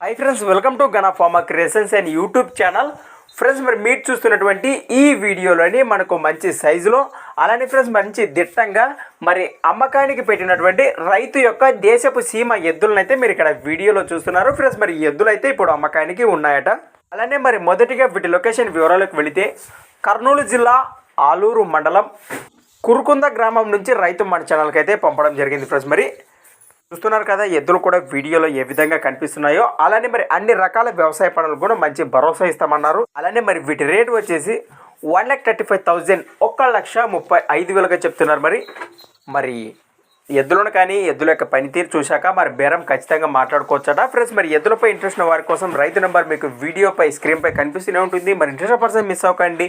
High friends welcome to Gana pharma creations and YouTube channel friends మరి మీరు చూస్తున్నటువంటి ఈ వీడియోలోని మనకు మంచి సైజులో అలానే ఫ్రెండ్స్ మంచి దిట్టంగా మరి అమ్మకానికి పెట్టినటువంటి రైతు యొక్క దేశపు సీమ ఎద్దులనైతే మీరు ఇక్కడ వీడియోలో చూస్తున్నారు. ఫ్రెండ్స్ మరి ఎద్దులైతే ఎద్దులు అయితే ఇప్పుడు అమ్మకానికి ఉన్నాయట. అలానే మరి మొదటిగా వీటి లొకేషన్ వివరాలకు వెళితే కర్నూలు జిల్లా ఆలూరు మండలం కురుకుంద గ్రామం నుంచి రైతు మన ఛానల్కి అయితే పంపడం జరిగింది. ఫ్రెండ్స్ మరి చూస్తున్నారు కదా ఎద్దులు కూడా వీడియోలో ఏ విధంగా కనిపిస్తున్నాయో అలానే మరి అన్ని రకాల వ్యవసాయ పనులు కూడా మంచి భరోసా ఇస్తామన్నారు. అలానే మరి వీటి రేటు వచ్చేసి one lakh thirty five thousand ఒక్క లక్ష ముప్పై ఐదు వేలుగా చెప్తున్నారు మరి. మరి ఎద్దులను కానీ ఎద్దుల యొక్క పనితీరు చూశాక మరి బేరం ఖచ్చితంగా మాట్లాడుకోవచ్చట. ఫ్రెండ్స్ మరి ఎద్దులపై ఇంట్రెస్ట్ ఉన్న వారి కోసం రైతు నెంబర్ మీకు వీడియోపై స్క్రీన్పై కనిపిస్తూనే ఉంటుంది. మరి ఇంట్రెస్ట్ పర్సన్ మిస్ అవ్వకండి.